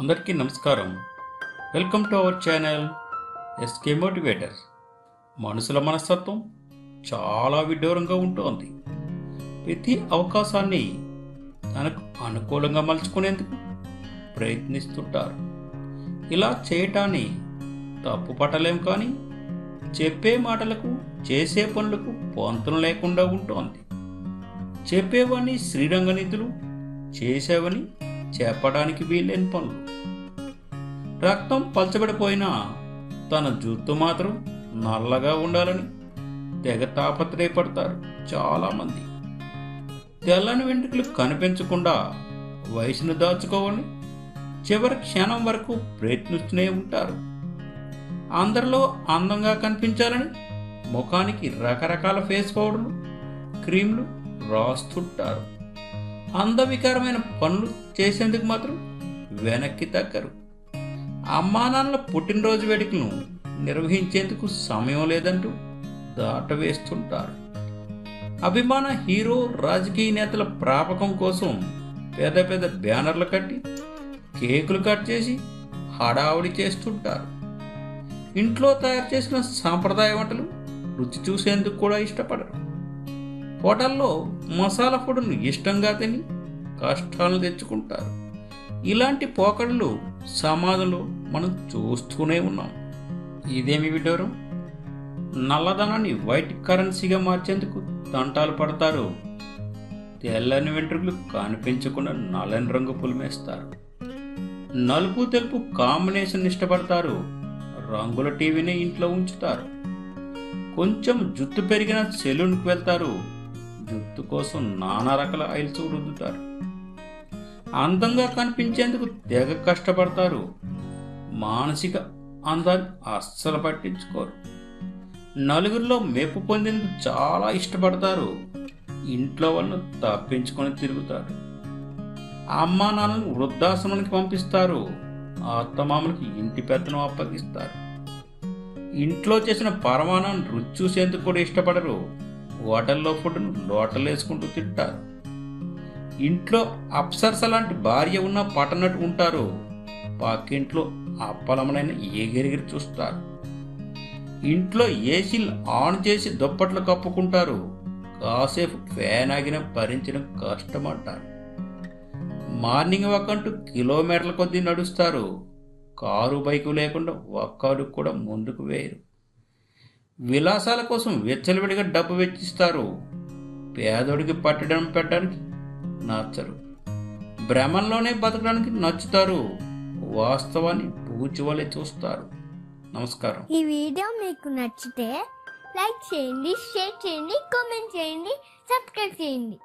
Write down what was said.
అందరికీ నమస్కారం. Welcome to our channel SK motivator మనుషుల మనస్తత్వం చాలా విడ్డూరంగా ఉంటుంది. ప్రతి అవకాశాన్ని తనకు అనుకూలంగా మలుచుకునేందుకు ప్రయత్నిస్తుంటారు. ఇలా చేయటాన్ని తప్పు పట్టలేం కానీ చెప్పే మాటలకు చేసే పనులకు పొంతన లేకుండా ఉంటుంది. చెప్పేవని శ్రీరంగ నిధులు చేసేవని చెప్పడానికి వీలేని పనులు. రక్తం పలచబడిపోయినా తన జుట్టు మాత్రం నల్లగా ఉండాలని తెగ తాపత్రయపడతారు చాలామంది. తెల్లని వెంట్రుకలు కనిపించకుండా వయసును దాచుకోవాలని చివరి క్షణం వరకు ప్రయత్నిస్తూనే ఉంటారు. అందరిలో అందంగా కనిపించాలని ముఖానికి రకరకాల ఫేస్ పౌడర్లు క్రీమ్లు రాస్తుంటారు. అందవికారమైన పనులు చేసేందుకు మాత్రం వెనక్కి తగ్గరు. అమ్మా నాన్నల పుట్టినరోజు వేడుకలను నిర్వహించేందుకు సమయం లేదంటూ దాటవేస్తుంటారు. అభిమాన హీరో రాజకీయ నేతల ప్రాపకం కోసం పెద్ద పెద్ద బ్యానర్లు కట్టి కేకులు కట్ చేసి హడావుడి చేస్తుంటారు. ఇంట్లో తయారు చేసిన సాంప్రదాయ వంటలు రుచి చూసేందుకు కూడా ఇష్టపడరు. హోటల్లో మసాలా ఫుడ్ను ఇష్టంగా తిని కష్టాలను తెచ్చుకుంటారు. ఇలాంటి పోకడలు సమాజంలో మనం చూస్తూనే ఉన్నాం. ఇదేమి విడ్డూరం? నల్లధనాన్ని వైట్ కరెన్సీగా మార్చేందుకు తంటాలు పడతారు. తెల్లని వెంట్రుకలు కనిపించకుండా నల్లని రంగు పులిమేస్తారు నలుపు తెలుపు కాంబినేషన్ ఇష్టపడతారు. రంగుల టీవీని ఇంట్లో ఉంచుతారు. కొంచెం జుట్టు పెరిగిన సెలూన్కి వెళ్తారు. జుట్టు కోసం నానా రకాల ఆయిల్స్ రుద్దుతారు అందంగా కనిపించేందుకు తెగ కష్టపడతారు. మానసిక అందాన్ని అస్సలు పట్టించుకోరు. నలుగురిలో మెప్పు పొందేందుకు చాలా ఇష్టపడతారు. ఇంట్లో వాళ్ళు తప్పించుకొని తిరుగుతారు. అమ్మా నాన్నలు వృద్ధాశ్రమానికి పంపిస్తారు. అత్తమామలకి ఇంటి పెత్తనం అప్పగిస్తారు. ఇంట్లో చేసిన పరమాణాన్ని రుచి చూసేందుకు కూడా ఇష్టపడరు. హోటల్లో ఫుడ్ను లోటలేసుకుంటూ తింటారు. ఇంట్లో అప్సర్స లాంటి భార్య ఉన్న పట్టనట్టు ఉంటారు. పక్కింట్లో అప్పలమనైన ఎగిరిగిరి చూస్తారు. ఇంట్లో ఏసీలు ఆన్ చేసి దుప్పట్లు కప్పుకుంటారు. కాసేపు ఫ్యాన్ ఆగిన భరించడం కష్టమంటారు. మార్నింగ్ వాక్ అంటూ కిలోమీటర్ల కొద్దీ నడుస్తారు. కారు బైకు లేకుండా ఒక్క అడుగు కూడా ముందుకు వేయరు. విలాసాల కోసం వెచ్చలవిడిగా డబ్బు వెచ్చిస్తారు. పేదోడికి పట్టడం పెట్టడానికి నచ్చరు. భ్రమంలోనే బతకడానికి నచ్చుతారు. వాస్తవాన్ని పూచివలే చూస్తారు. నమస్కారం. ఈ వీడియో మీకు నచ్చితే లైక్ చేయండి షేర్ చేయండి కామెంట్ చేయండి సబ్స్క్రైబ్ చేయండి.